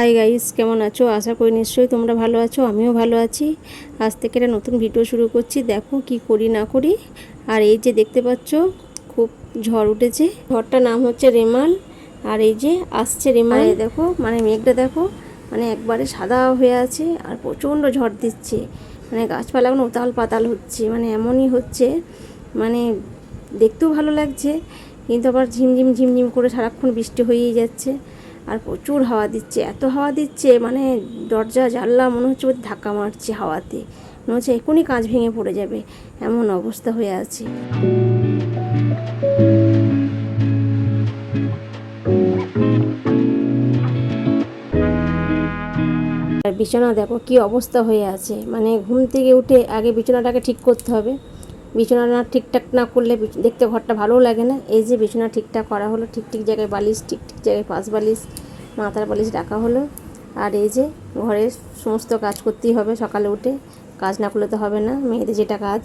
Hi guys কেমন আছো? আশা করি নিশ্চয়ই তোমরা ভালো আছো আমিও ভালো আছি। আজ থেকে একটা নতুন ভিডিও শুরু করছি। দেখো কি করি না করি। আর এই যে দেখতে পাচ্ছ খুব ঝড় উঠেছে। ঝড়টার নাম হচ্ছে রেমাল। আর এই যে আসছে রেমাল। দেখো মানে মেঘটা দেখো মানে একবারে সাদা হয়ে আছে আর প্রচণ্ড ঝড় দিচ্ছে। মানে গাছপালা এখন উতাল পাতাল হচ্ছে মানে এমনই হচ্ছে। মানে দেখতেও ভালো লাগছে কিন্তু আবার ঝিমঝিম ঝিমঝিম করে সারাক্ষণ বৃষ্টি হয়েই যাচ্ছে। আর প্রচুর হাওয়া দিচ্ছে, এত হাওয়া দিচ্ছে মানে দরজা, জানলা মনে হচ্ছে ধাক্কা মারছে হাওয়াতে। মনে হচ্ছে এখনই কাঁচ ভেঙে পড়ে যাবে, এমন অবস্থা হয়ে আছে। আর বিছানা দেখো কি অবস্থা হয়ে আছে মানে ঘুম থেকে উঠে আগে বিছানাটাকে ঠিক করতে হবে। বিছানা ঠিকঠাক না করলে দেখতে ঘরটা ভালোও লাগে না। এই যে বিছানা ঠিকঠাক করা হলো ঠিক ঠিক জায়গায় বালিশ ঠিক ঠিক জায়গায় পাশ বালিশ, মাথার বালিশ রাখা হলো। আর এই যে ঘরের সমস্ত কাজ করতেই হবে সকালে উঠে। কাজ না করলে তো হবে না, মেয়েদের যেটা কাজ।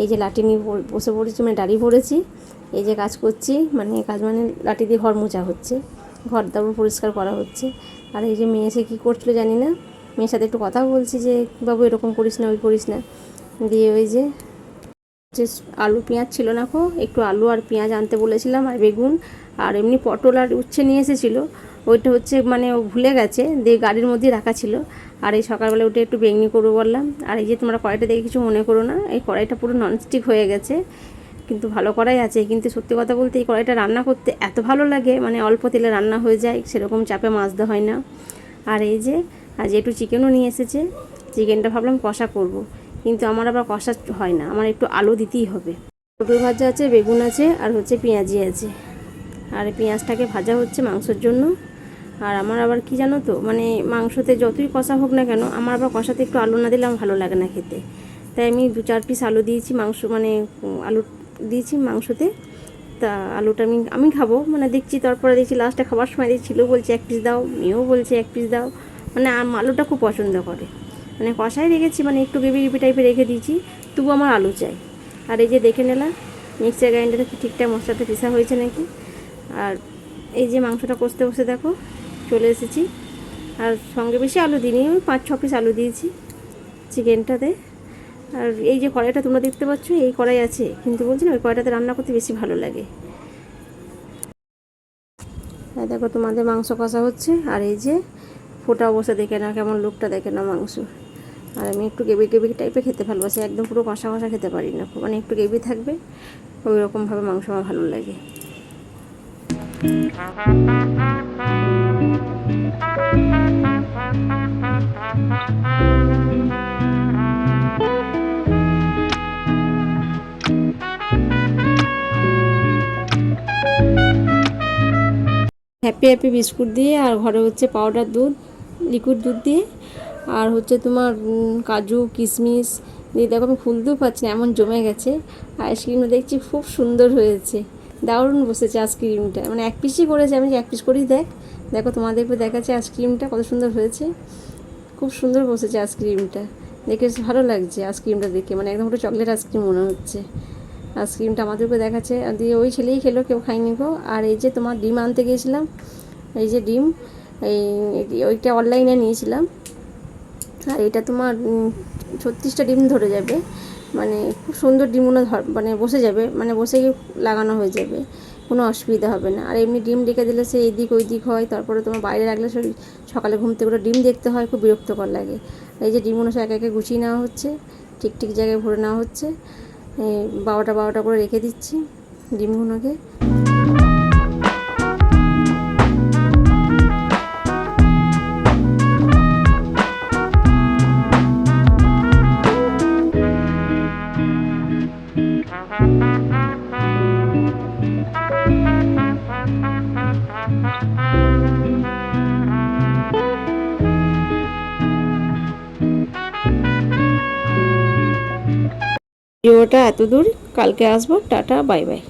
এই যে লাঠি নিয়ে বসে পড়েছি মানে দাঁড়িয়ে পড়েছি। এই যে কাজ করছি মানে কাজ মানে লাঠি দিয়ে ঘর মোছা হচ্ছে। ঘর দাবর পরিষ্কার করা হচ্ছে। আর এই যে মেয়ে এসে কী করছিল জানি না। মেয়ের সাথে একটু কথা বলছি যে, বাবু এরকম করিস না, ওই করিস না। দিয়ে ওই যে যে আলু পেঁয়াজ ছিল না কো একটু আলু আর পেঁয়াজ আনতে বলেছিলাম আর বেগুন আর এমনি পটল আর উচ্ছে নিয়ে এসেছিল। ওইটা হচ্ছে মানে ও ভুলে গেছে, দিয়ে গাড়ির মধ্যেই রাখা ছিল। আর এই সকালবেলা উঠে একটু বেগনি করব বললাম। আর এই যে তোমরা কড়াইটা দেখে কিছু মনে করো না, এই কড়াইটা পুরো ননস্টিক হয়ে গেছে। কিন্তু ভালো কড়াই আছে, কিন্তু সত্যি কথা বলতে এই কড়াইটা রান্না করতে এত ভালো লাগে মানে অল্প তেলে রান্না হয়ে যায়, সেরকম চাপে মাজতে হয় না। আর এই যে, আজ একটু চিকেনও নিয়ে এসেছে। চিকেনটা ভাবলাম কষা করব। কিন্তু আমার আবার কষা হয় না। আমার একটু আলু দিতেই হবে। পটল ভাজা আছে, বেগুন আছে, আর হচ্ছে পেঁয়াজি আছে। আর পেঁয়াজটাকে ভাজা হচ্ছে মাংসের জন্য। আর আমার আবার কি জানো তো মানে মাংসতে যতই কষা হোক না কেন, আমার আবার কষাতে একটু আলু না দিলে আমার ভালো লাগে না খেতে। তাই আমি দু চার পিস আলু দিয়েছি, মাংস মানে আলু দিয়েছি মাংসতে। তা আলুটা আমি আমি খাব। মানে দেখছি তারপরে দেখছি লাস্টে খাবার সময় দেখছিল বলছে এক পিস দাও, মেয়েও বলছে এক পিস দাও। মানে আলুটা খুব পছন্দ করে। মানে কষাই রেখেছি মানে একটু গ্রেভি গ্রেভি টাইপের রেখে দিয়েছি তবু আমার আলু চাই। আর এই যে দেখে নিলাম মিক্সার গ্রাইন্ডারে ঠিকঠাক মশলাটা পিসা হয়েছে নাকি? আর এই যে মাংসটা কষতে বসে দেখো, চলে এসেছি। আর সঙ্গে বেশি আলু দিইনি, ওই পাঁচ ছ পিস আলু দিয়েছি চিকেনটাতে। আর এই যে কড়াইটা তোমরা দেখতে পাচ্ছ, এই কড়াই আছে, কিন্তু বলছি না, ওই কড়াইটাতে রান্না করতে বেশি ভালো লাগে। আর দেখো তোমাদের মাংস কষা হচ্ছে, আর এই যে ফোটা অবস্থা দেখে না কেমন লুকটা দেখে না মাংস। আর আমি একটু গ্রেভি গ্রেভি টাইপের খেতে ভালোবাসি, একদম পুরো কষা কষা খেতে পারি না। মানে একটু গ্রেভি থাকবে, ওই রকমভাবে মাংস আমার ভালো লাগে। হ্যাপি হ্যাপি বিস্কুট দিয়ে আর ঘরে হচ্ছে পাউডার দুধ লিকুইড দুধ দিয়ে আর হচ্ছে তোমার কাজু, কিশমিশ, দিয়ে দেখো আমি খুলতেও পারছি না, এমন জমে গেছে। আইসক্রিমটা দেখছি খুব সুন্দর হয়েছে। দারুণ বসেছে আইসক্রিমটা। মানে এক পিসই করেছে, আমি এক পিস করেই দেখ। দেখো তোমাদের তোমাদেরকে দেখাচ্ছে আইসক্রিমটা কত সুন্দর হয়েছে। খুব সুন্দর বসেছে আইসক্রিমটা। দেখে ভালো লাগছে আইসক্রিমটা দেখে। মানে একদম পুরো চকলেট আইসক্রিম মনে হচ্ছে। আইসক্রিমটা আমাদের আমাদেরকে দেখাচ্ছে। দিয়ে ওই ছেলেই খেলো, কেউ খায়নি গো। আর এই যে তোমার ডিম আনতে গিয়েছিলাম, এই যে ডিম এই- ওইটা অনলাইনে নিয়েছিলাম। আর এটা তোমার ছত্রিশটা ডিম ধরে যাবে। মানে খুব সুন্দর ডিমগুলো ধর মানে বসে যাবে মানে বসে লাগানো হয়ে যাবে, কোনো অসুবিধা হবে না। আর এমনি ডিম রেখে দিলে সে এদিক ওই দিক হয়, তারপরে তোমার বাইরে রাখলে সে সকালে ঘুম থেকে ডিম দেখতে হয়, খুব বিরক্তকর লাগে। এই যে ডিমগুলো সব একে একে গুছিয়ে নেওয়া হচ্ছে, ঠিক ঠিক জায়গায় ভরে নেওয়া হচ্ছে। বারোটা বারোটা করে রেখে দিচ্ছি ডিমগুলোকে। ভিডিওটা এত দূর কালকে আসব। Tata bye bye.